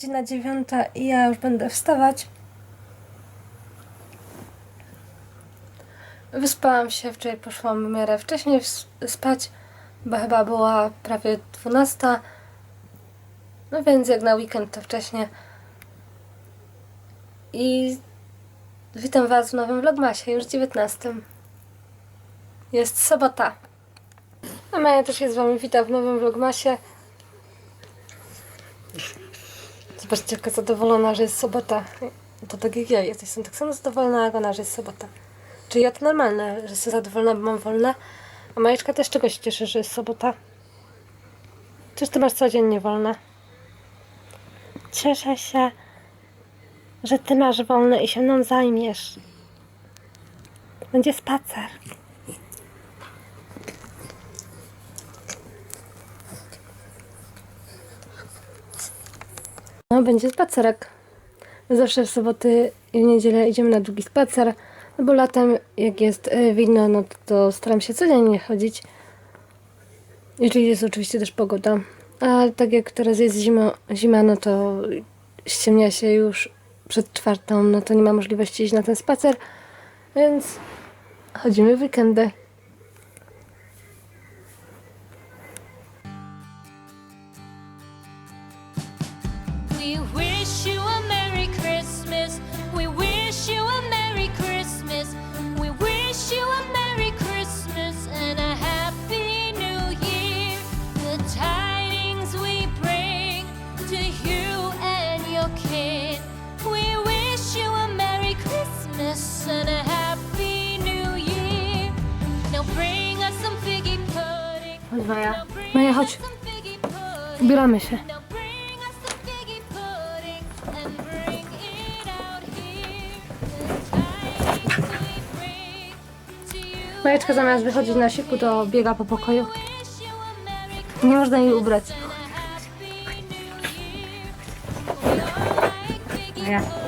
godzina dziewiąta i ja już będę wstawać. Wyspałam się, wczoraj poszłam w miarę wcześniej spać, bo chyba była prawie 12. No więc jak na weekend to wcześnie. I witam Was w nowym vlogmasie, już 19. Jest sobota. A Maja też jest z Wami, witam w nowym vlogmasie. Zobaczcie, jaka zadowolona, że jest sobota. To tak jak ja, jest. jestem tak samo zadowolona jak ona, że jest sobota. Czyli ja to normalne, że jestem zadowolona, bo mam wolne. A Majeczka też czego się cieszy, że jest sobota. Czyż ty masz codziennie wolne? Cieszę się, że ty masz wolne i się mną zajmiesz. Będzie spacer. No, będzie spacerek. Zawsze w soboty i w niedzielę idziemy na długi spacer. No bo latem, jak jest e, widno, no to, to staram się codziennie chodzić. Jeżeli jest oczywiście też pogoda. A tak jak teraz jest zima, zima no to ściemnia się już przed czwartą, no to nie ma możliwości iść na ten spacer. Więc chodzimy w weekendy. Tidings we bring to you. Majeczka zamiast wychodzić na siku, to biega po pokoju. Nie można jej ubrać. and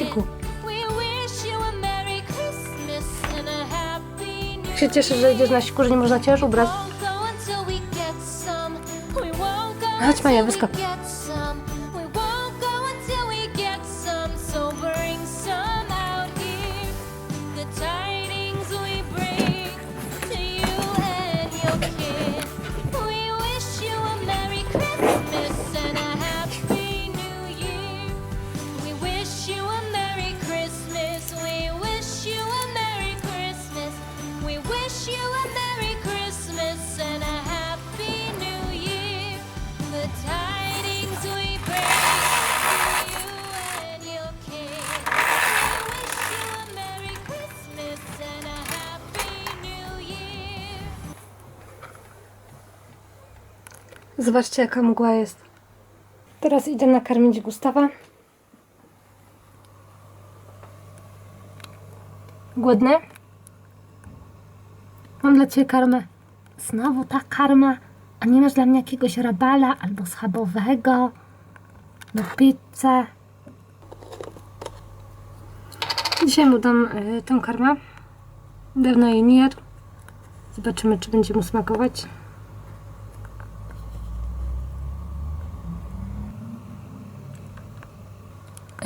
New się cieszę, że idziesz na siku, że nie można cię już ubrać. Won't go until Zobaczcie, jaka mgła jest. Teraz idę nakarmić Gustawa. Głodny? Mam dla Ciebie karmę. Znowu ta karma. A nie masz dla mnie jakiegoś rabala albo schabowego? Na pizzę? Dzisiaj mu dam y, tę karmę. Dawno jej nie jadł. Zobaczymy, czy będzie mu smakować.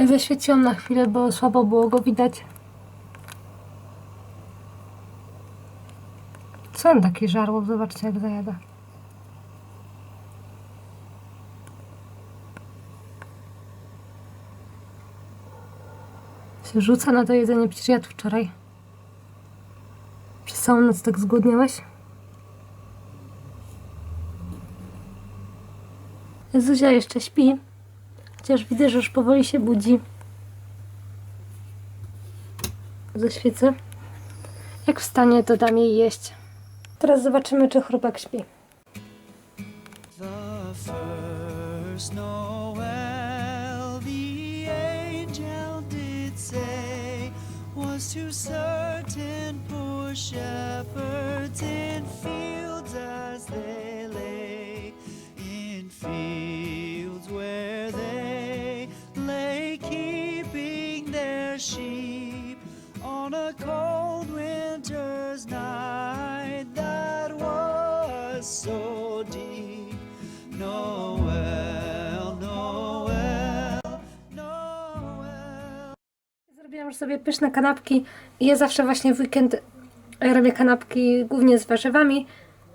Zaświeciłam na chwilę, bo słabo było go widać. Co on taki żarłok? Zobaczcie, jak zajada. Się rzuca na to jedzenie, przecież jadł wczoraj. Przez całą noc tak zgłodniałeś? Zuzia jeszcze śpi. Chociaż widzę, że już powoli się budzi. Zaświecę. Jak wstanie, to dam jej jeść. Teraz zobaczymy, czy chłopak śpi. To certain poor shepherds in już sobie pyszne kanapki ja zawsze właśnie w weekend robię kanapki głównie z warzywami,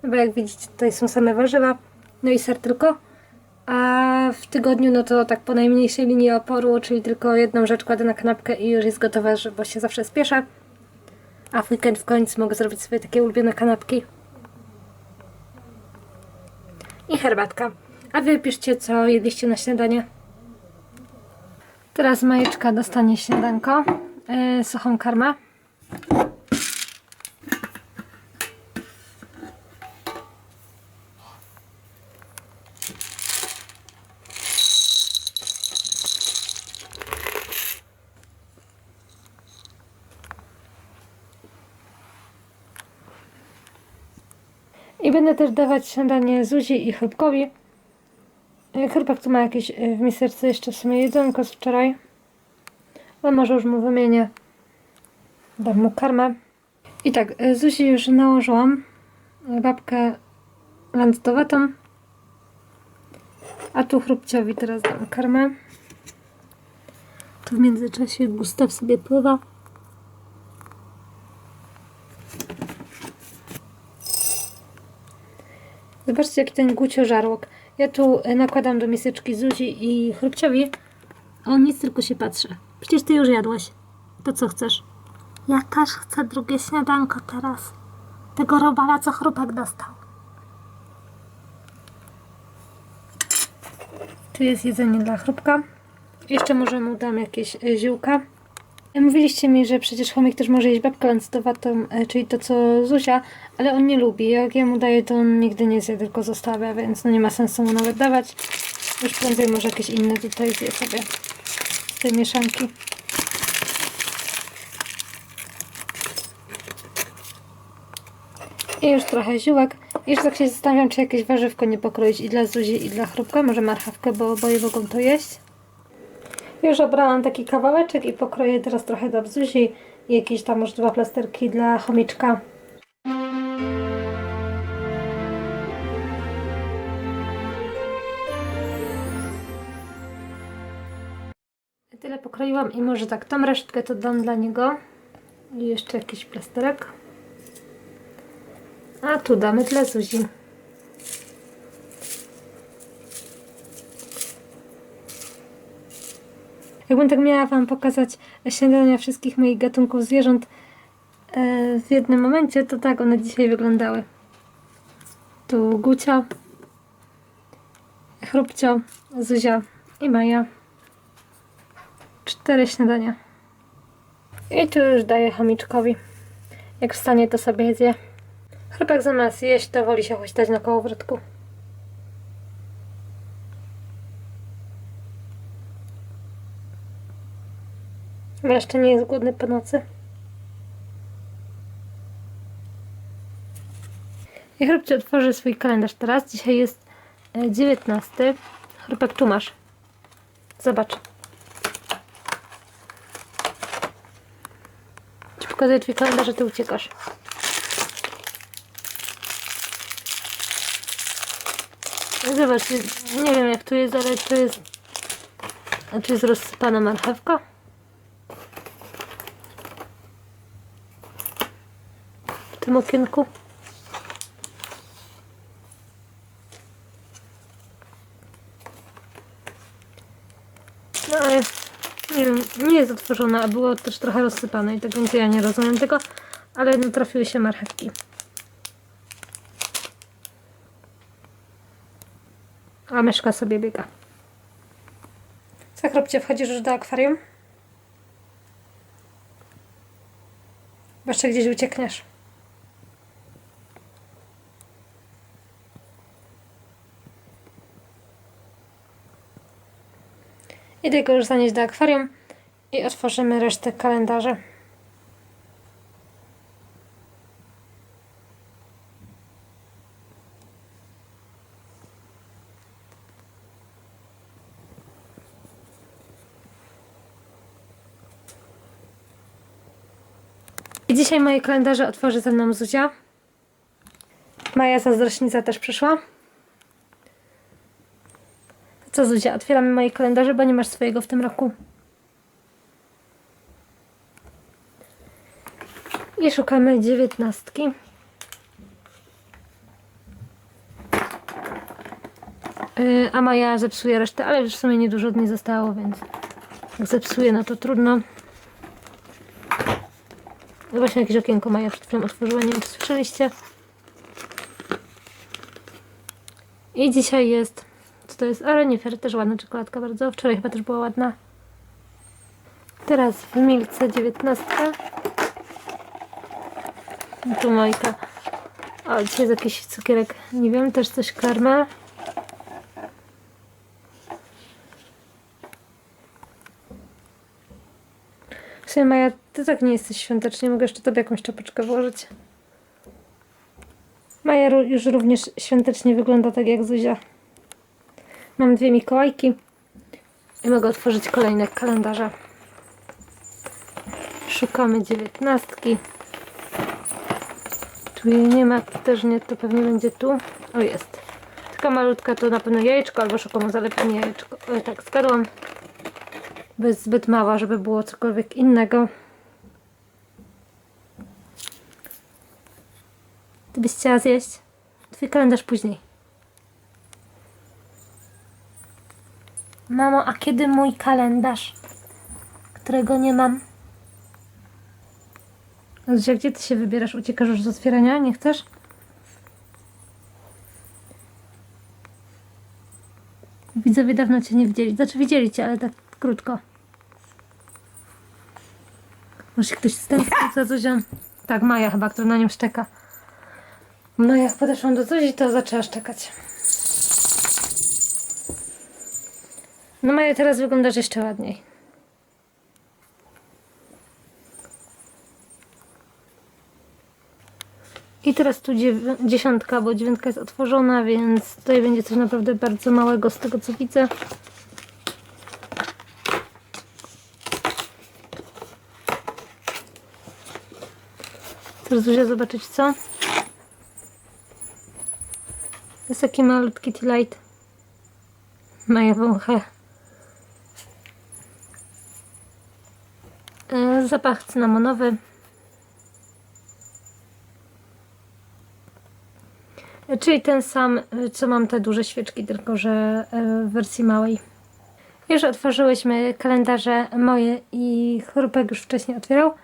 bo jak widzicie tutaj są same warzywa, no i ser tylko. A w tygodniu no to tak po najmniejszej linii oporu, czyli tylko jedną rzecz kładę na kanapkę i już jest gotowe, że- bo się zawsze spieszę. A w weekend w końcu mogę zrobić sobie takie ulubione kanapki. I herbatka. A wy piszcie, co jedliście na śniadanie. Teraz Majeczka dostanie śniadanko, yy, suchą karmę. I będę też dawać śniadanie Zuzi i Chrupkowi. Chrupek tu ma jakieś yy, w miseczce jeszcze w sumie jedzonko z wczoraj. Ale może już mu wymienię. Dam mu karmę. I tak, y, Zuzi już nałożyłam y, babkę lancetowatą. A tu chrupciowi teraz dam karmę. Tu w międzyczasie Gustaw sobie pływa. Zobaczcie, jaki ten gucio żarłok. Ja tu y, nakładam do miseczki Zuzi i chrupciowi. A on nic, tylko się patrzy. Przecież ty już jadłaś. To co chcesz? Ja też chcę drugie śniadanko teraz. Tego robala, co chrupek dostał. Tu jest jedzenie dla chrupka. Jeszcze może mu dam jakieś y, ziółka. E, Mówiliście mi, że przecież chomik też może jeść babkę lancetowatą, e, czyli to co Zuzia, ale on nie lubi. Jak ja mu daję, to on nigdy nie zje, tylko zostawia, więc no nie ma sensu mu nawet dawać. Już prędzej może jakieś inne tutaj zje sobie z tej mieszanki. I już trochę ziółek. Już tak się zastanawiam, czy jakieś warzywko nie pokroić i dla Zuzi, i dla chrupka. Może marchewkę, bo oboje mogą to jeść. Już obrałam taki kawałeczek i pokroję teraz trochę dla Zuzi i jakieś tam może dwa plasterki dla chomiczka. Tyle pokroiłam i może tak tą resztkę to dam dla niego. I jeszcze jakiś plasterek. A tu damy dla Zuzi. Jakbym tak miała Wam pokazać śniadania wszystkich moich gatunków zwierząt e, w jednym momencie, to tak one dzisiaj wyglądały. Tu Gucio, Chrupcio, Zuzia i Maja. Cztery śniadania. I tu już daję chomiczkowi. Jak wstanie, to sobie zje. Chrupek zamiast jeść, to woli się huśtać na kołowrotku. Chyba jeszcze nie jest głodny po nocy. I Chrupcie otworzy swój kalendarz teraz. Dzisiaj jest e, 19. Chrupek, tu masz. Zobacz. Ci pokazuję twój kalendarz, że ty uciekasz. Zobacz, nie wiem jak tu jest, ale tu jest... Czy jest rozsypana marchewka? Tym okienku? No ale nie wiem, nie jest otworzona, a było też trochę rozsypane i tak więc ja nie rozumiem tego, ale no trafiły się marchewki. A myszka sobie biega. Zakropcie, wchodzisz już do akwarium? Bo jeszcze gdzieś uciekniesz. Go już zanieść do akwarium i otworzymy resztę kalendarza. Dzisiaj moje kalendarze otworzy ze mną Zuzia. Maja zazdrośnica też przyszła. Co Zuzia, otwieramy moje kalendarze, bo nie masz swojego w tym roku. I szukamy dziewiętnastki. Yy, a Maja zepsuje resztę, ale już w sumie niedużo od niej zostało, więc jak zepsuje, no to trudno. No właśnie jakieś okienko Maja przed chwilą otworzyła, nie wiem czy słyszeliście. I dzisiaj jest, co to jest? Arenifer, też ładna czekoladka bardzo. Wczoraj chyba też była ładna. Teraz w Milce 19. I Tu Majka. O, dzisiaj jest jakiś cukierek, nie wiem, też coś. W sumie Maja, ty tak nie jesteś świątecznie, mogę jeszcze tobie jakąś czapeczkę włożyć. Maja już również świątecznie wygląda tak jak Zuzia. Mam dwie Mikołajki i mogę otworzyć kolejne kalendarze. Szukamy dziewiętnastki. Tu jej nie ma, tu też nie, to pewnie będzie tu. O, jest. Taka malutka to na pewno jajeczko, albo szukamu zalepimy jajeczko. O, tak, zgadłam. Bo jest zbyt mała, żeby było cokolwiek innego. Ty byś chciała zjeść? Twój kalendarz później. Mamo, a kiedy mój kalendarz? Którego nie mam. Zuzia, gdzie ty się wybierasz? Uciekasz już z otwierania? Nie chcesz? Widzowie dawno cię nie widzieli. Znaczy widzieli cię, ale tak krótko. Może ktoś stęsknił za Zuzią? Tak, Maja chyba, która na nią szczeka. No jak podeszłam do Zuzi, to zaczęła szczekać. No Maja, teraz wyglądasz jeszcze ładniej. I teraz tu dziesiątka, bo dziewiątka jest otworzona, więc tutaj będzie coś naprawdę bardzo małego z tego co widzę. Chcesz Zuzia zobaczyć co? Jest taki malutki tea light. Maja wącha. Zapach cynamonowy. Czyli ten sam, co mam te duże świeczki, tylko że e, w wersji małej. Już otworzyłyśmy kalendarze moje i chrupek już wcześniej otwierał.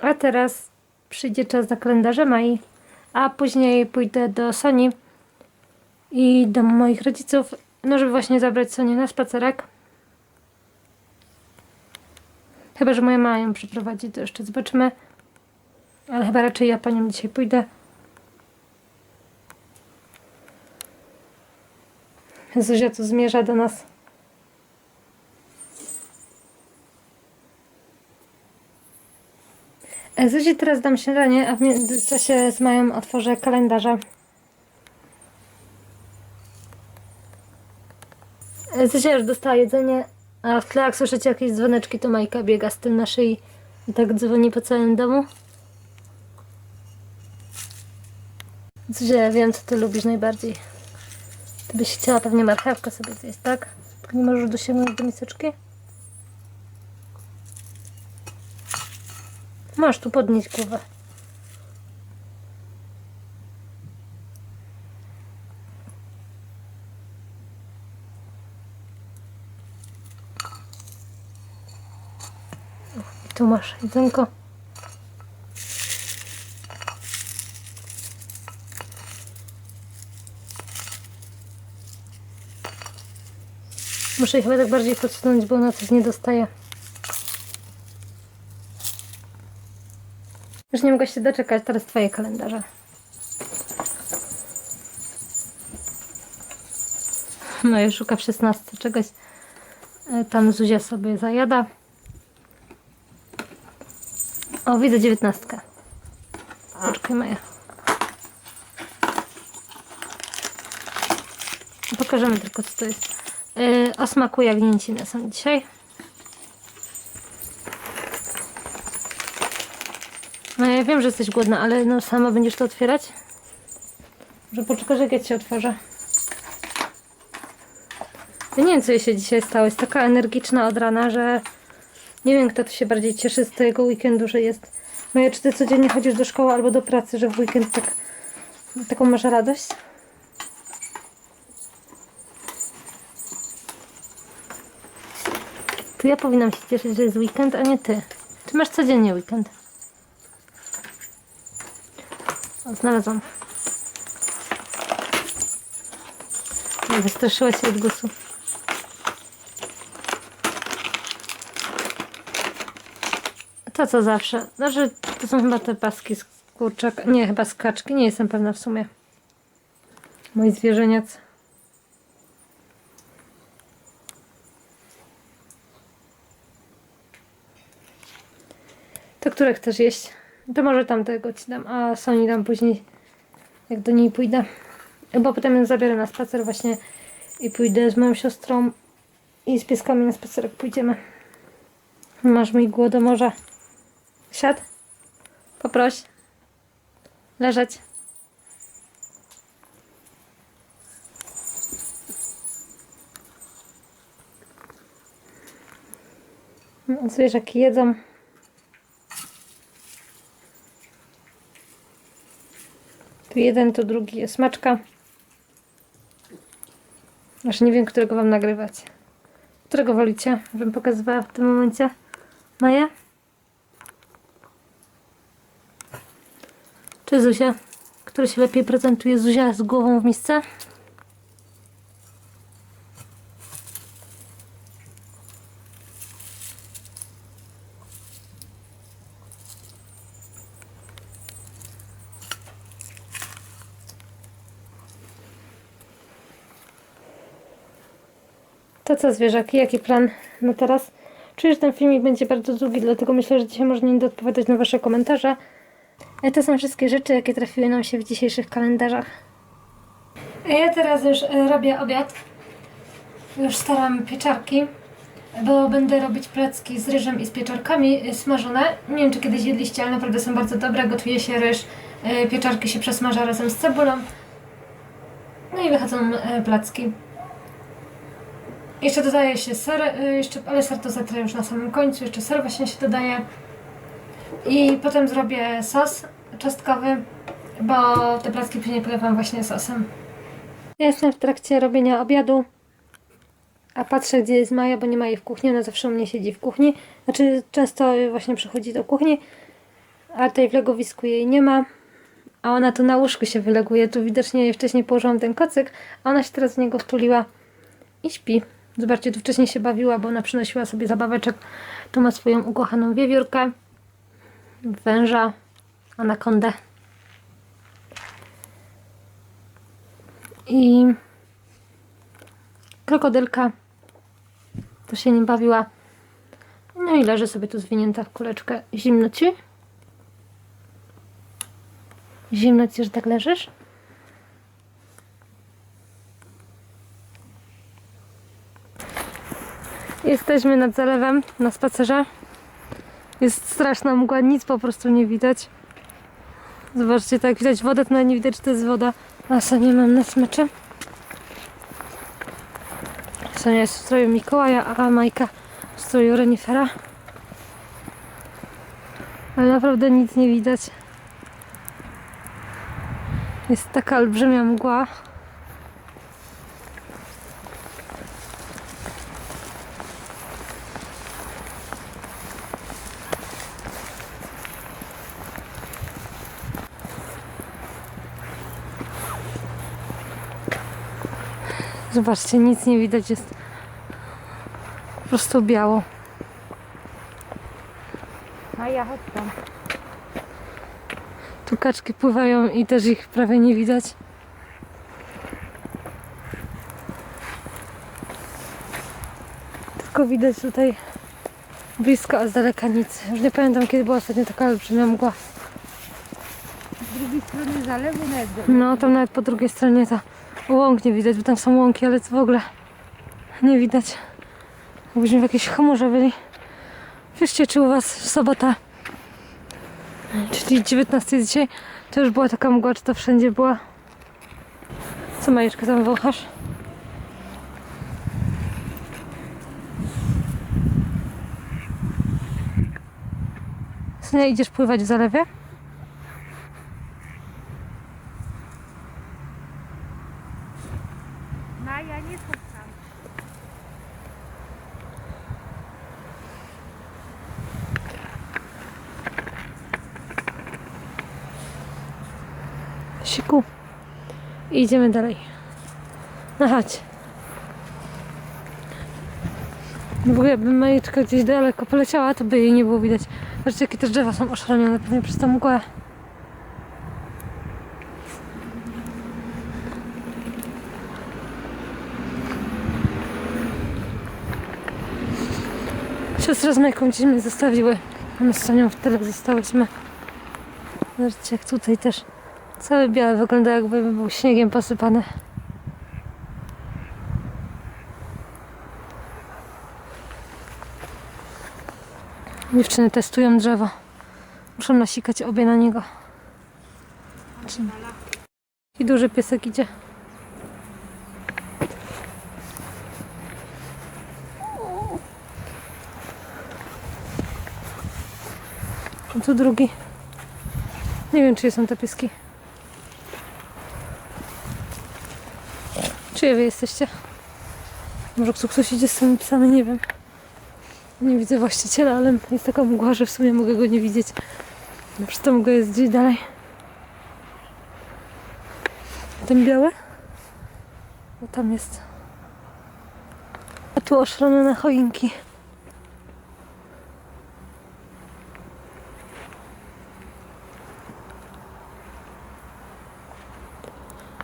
A teraz przyjdzie czas na kalendarze Mai. A później pójdę do Soni i do moich rodziców, no żeby właśnie zabrać Sonię na spacerek. Chyba, że moja mama ją przyprowadzi, to jeszcze zobaczymy. Ale chyba raczej ja po nią dzisiaj pójdę. Zuzia tu zmierza do nas. E, Zuzi teraz dam śniadanie, a w międzyczasie z Mają otworzę kalendarze. E, Zuzia już dostała jedzenie, a w tle jak słyszycie jakieś dzwoneczki, to Majka biega z tym na szyi i tak dzwoni po całym domu. Zuzia, wiem co ty lubisz najbardziej. Ty byś chciała pewnie marchewkę sobie zjeść, tak? Nie możesz dosięgnąć do miseczki? Masz tu podnieść głowę. Tu masz jedzonko. Muszę jej chyba tak bardziej podsunąć, bo ona coś nie dostaje. Już nie mogę się doczekać, teraz twoje kalendarze. No i szuka w 16 czegoś. E, Tam Zuzia sobie zajada. O, widzę 19. Poczekaj, Maja. Pokażemy tylko, co to jest. Yy, o smaku jagnięciny są dzisiaj. No ja wiem, że jesteś głodna, ale no sama będziesz to otwierać? Że poczekasz, jak ja ci otworzę. Ja nie wiem, co jej się dzisiaj stało. Jest taka energiczna od rana, że nie wiem, kto tu się bardziej cieszy z tego weekendu, że jest Maja, czy ty codziennie chodzisz do szkoły albo do pracy, że w weekend tak, taką masz radość? To ja powinnam się cieszyć, że jest weekend, a nie ty. Ty masz codziennie weekend. O, znalazłam. Wystraszyła się odgłosu. To co zawsze. Znaczy, to są chyba te paski z kurczaka. Nie, chyba z kaczki. Nie jestem pewna w sumie. Mój zwierzeniec. To które chcesz jeść? To może tamtego ci dam, a Soni dam później, jak do niej pójdę. Bo potem ją zabiorę na spacer właśnie i pójdę z moją siostrą i z pieskami na spacerek pójdziemy. Masz mi głodomorza. Siad. Poproś. Leżeć. Zwierzaki jedzą. Tu jeden, tu drugi jest maczka. Aż nie wiem, którego wam nagrywać. Którego wolicie, żebym pokazywała w tym momencie? Maja? Czy Zuzia? Który się lepiej prezentuje? Zuzia z głową w misce? To co zwierzaki, jaki plan na teraz? Czuję, że ten filmik będzie bardzo długi, dlatego myślę, że dzisiaj można nie odpowiadać na Wasze komentarze. E, To są wszystkie rzeczy, jakie trafiły nam się w dzisiejszych kalendarzach. Ja teraz już e, robię obiad. Już staram pieczarki, bo będę robić placki z ryżem i z pieczarkami e, smażone. Nie wiem, czy kiedyś jedliście, ale naprawdę są bardzo dobre. Gotuje się ryż, pieczarki się przesmaża razem z cebulą. No i wychodzą placki. Jeszcze dodaje się ser, jeszcze, ale ser to zatrę już na samym końcu, jeszcze ser właśnie się dodaje. I potem zrobię sos czosnkowy, bo te placki później polewam właśnie sosem. Ja jestem w trakcie robienia obiadu, a patrzę gdzie jest Maja, bo nie ma jej w kuchni, ona zawsze u mnie siedzi w kuchni. Znaczy często właśnie przychodzi do kuchni, a tutaj w legowisku jej nie ma. A ona tu na łóżku się wyleguje, tu widocznie jej wcześniej położyłam ten kocyk, a ona się teraz w niego wtuliła i śpi. Zobaczcie, tu wcześniej się bawiła, bo ona przynosiła sobie zabaweczek. Tu ma swoją ukochaną wiewiórkę, węża, anakondę. I krokodylka. To się nim bawiła. No i leży sobie tu zwinięta w kuleczkę. Zimno ci? Zimno ci, że tak leżysz? Jesteśmy nad zalewem na spacerze. Jest straszna mgła, nic po prostu nie widać. Zobaczcie, tak widać wodę, to nie widać, czy to jest woda. A Sonia mam na smyczy. Sonia jest w stroju Mikołaja, a Majka w stroju renifera. Ale naprawdę nic nie widać. Jest taka olbrzymia mgła. Zobaczcie, nic nie widać, jest po prostu biało. A ja chodź tam. Tu kaczki pływają i też ich prawie nie widać. Tylko widać tutaj blisko, a z daleka nic. Już nie pamiętam, kiedy była ostatnio taka olbrzymia mgła. Z drugiej strony zalewu nawet. No, tam nawet po drugiej stronie ta łąk nie widać, bo tam są łąki, ale w ogóle nie widać. Jakbyśmy w jakiejś chmurze byli. Wieszcie, czy u Was sobota, czyli 19 dzisiaj, to już była taka mgła, czy to wszędzie była? Co Majeczka tam wąchasz? Sonia, idziesz pływać w zalewie? I idziemy dalej. No chodź. W ogóle jakby Majeczka gdzieś daleko poleciała, to by jej nie było widać. Zobaczcie, jakie te drzewa są oszalone, pewnie przez tą mgłę. Siostra z Majką gdzieś mnie zostawiły. My z Sonią w zostałyśmy. Zobaczcie, jak tutaj też Całe białe wygląda jakby był śniegiem posypane. Dziewczyny testują drzewo. Muszą nasikać obie na niego. I duży piesek idzie. A tu drugi. Nie wiem, czyje są te pieski. Czyje wy jesteście? Może ktoś idzie z tymi psami, nie wiem. Nie widzę właściciela, ale jest taka mgła, że w sumie mogę go nie widzieć. Przez to mgła jest gdzieś dalej. Ten biały? No tam jest. A tu oszrone na choinki.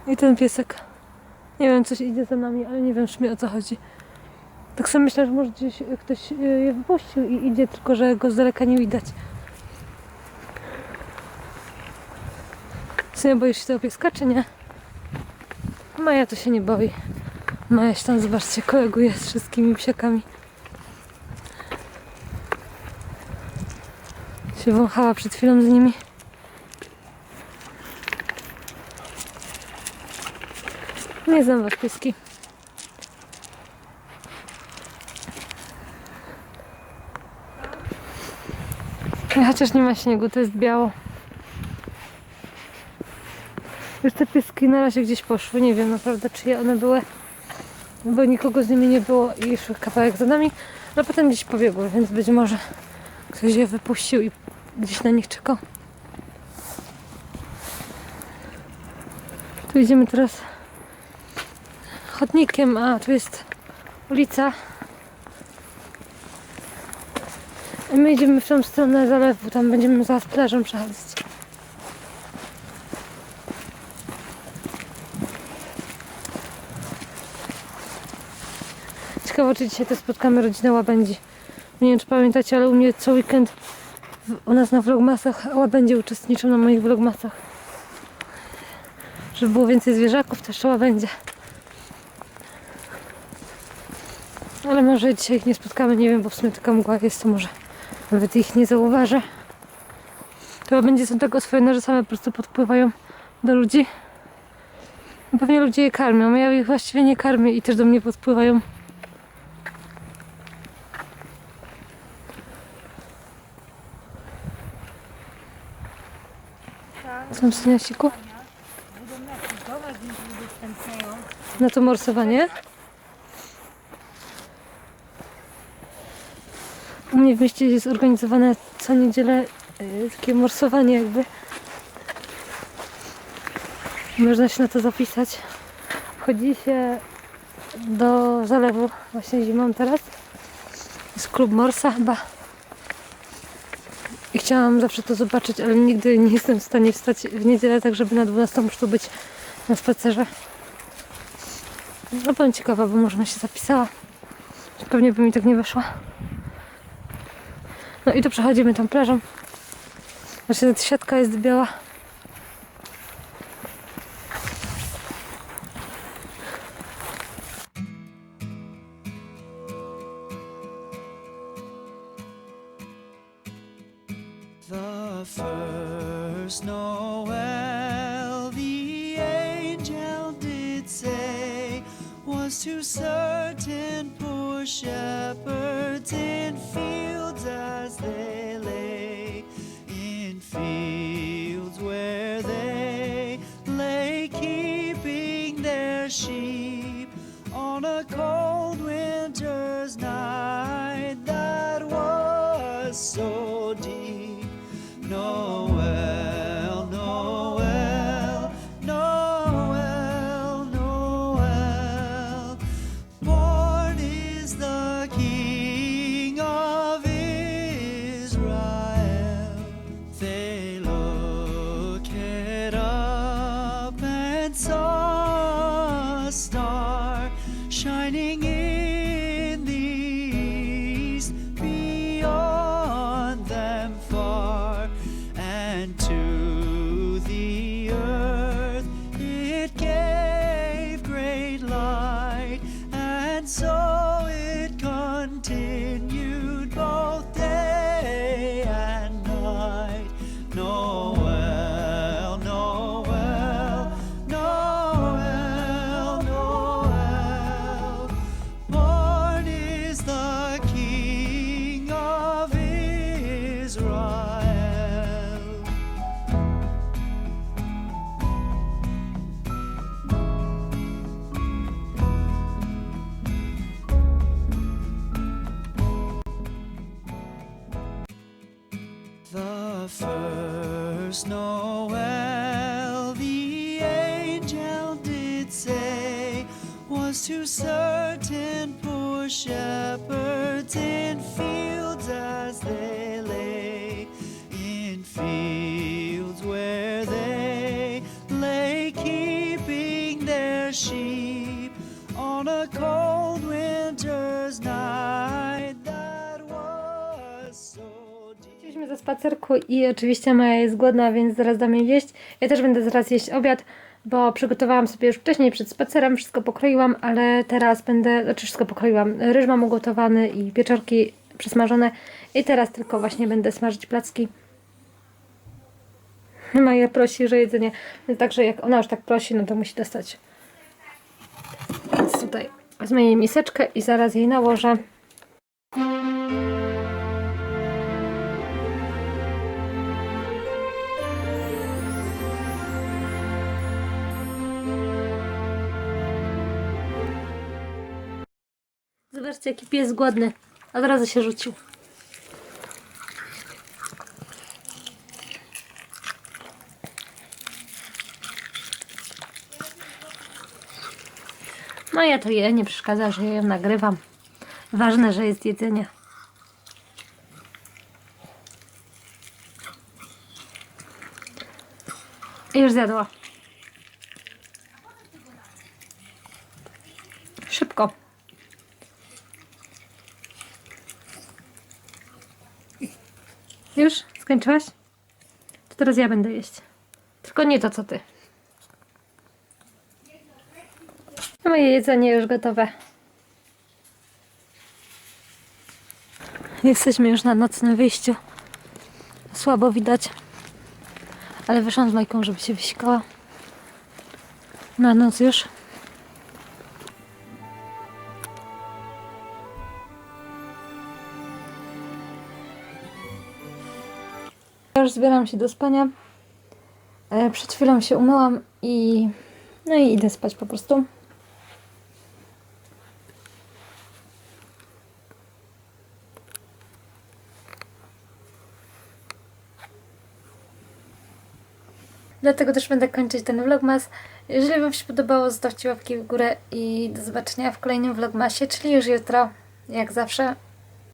I ten piesek. Nie wiem, coś idzie za nami, ale nie wiem w sumie o co chodzi. Tak sobie myślę, że może gdzieś ktoś e, je wypuścił i idzie, tylko że go z daleka nie widać. W sumie boisz się tego pieska, czy nie? Maja to się nie boi. Maja się tam, zobaczcie, koleguje z wszystkimi psiakami. Się wąchała przed chwilą z nimi. Nie znam was. Ale Chociaż nie ma śniegu, to jest biało. Już te pieski na razie gdzieś poszły. Nie wiem naprawdę czyje one były. Bo nikogo z nimi nie było i szły kawałek za nami. Ale potem gdzieś pobiegły, więc być może ktoś je wypuścił i gdzieś na nich czekał. Tu idziemy teraz chodnikiem, a tu jest ulica. I my idziemy w tą stronę zalewu, tam będziemy za plażą przechodzić. Ciekawe, czy dzisiaj też spotkamy rodzinę Łabędzi. Nie wiem, czy pamiętacie, ale u mnie co weekend u nas na vlogmasach Łabędzie uczestniczą na moich vlogmasach. Żeby było więcej zwierzaków, jeszcze Łabędzie. Ale może dzisiaj ich nie spotkamy, nie wiem, bo w sumie taka mgła jest, to może nawet ich nie zauważę. To będzie są tak oswojone, że same po prostu podpływają do ludzi. I Pewnie ludzie je karmią, ja ich właściwie nie karmię i też do mnie podpływają. Są syniasiku? Na to morsowanie? U mnie w mieście jest organizowane co niedzielę y, takie morsowanie jakby. Można się na to zapisać. Chodzi się do zalewu właśnie zimą teraz. Jest klub morsa chyba. I chciałam zawsze to zobaczyć, ale nigdy nie jestem w stanie wstać w niedzielę, tak żeby na 12 muszę tu być na spacerze. No byłem ciekawa, bo bym się zapisała. Pewnie by mi tak nie weszła. No i tu przechodzimy tą plażą. Właśnie ta siatka jest biała. The first Noel, the angel did say, was to certain poor shepherds in Last Noel, the angel did say, was to certain poor shepherds in fear. Spacerku i oczywiście Maja jest głodna, więc zaraz damy jej jeść. Ja też będę zaraz jeść obiad, bo przygotowałam sobie już wcześniej przed spacerem, wszystko pokroiłam, ale teraz będę, znaczy wszystko pokroiłam. Ryż mam ugotowany i pieczarki przesmażone i teraz tylko właśnie będę smażyć placki. Maja prosi, że jedzenie, więc także jak ona już tak prosi, no to musi dostać. Więc tutaj wezmę jej miseczkę i zaraz jej nałożę. Zobaczcie, jaki pies głodny. Od razu się rzucił. No ja to je, nie przeszkadza, że ją nagrywam. Ważne, że jest jedzenie. Już zjadła. Już? Skończyłaś? To teraz ja będę jeść. Tylko nie to, co ty. A Moje jedzenie już gotowe. Jesteśmy już na nocnym wyjściu. Słabo widać. Ale wyszłam z Majką, żeby się wysikała. Na noc już. Ja już zbieram się do spania. E, Przed chwilą się umyłam i no i idę spać po prostu. Dlatego też będę kończyć ten vlogmas. Jeżeli Wam się podobało, zostawcie łapki w górę i do zobaczenia w kolejnym vlogmasie, czyli już jutro, jak zawsze.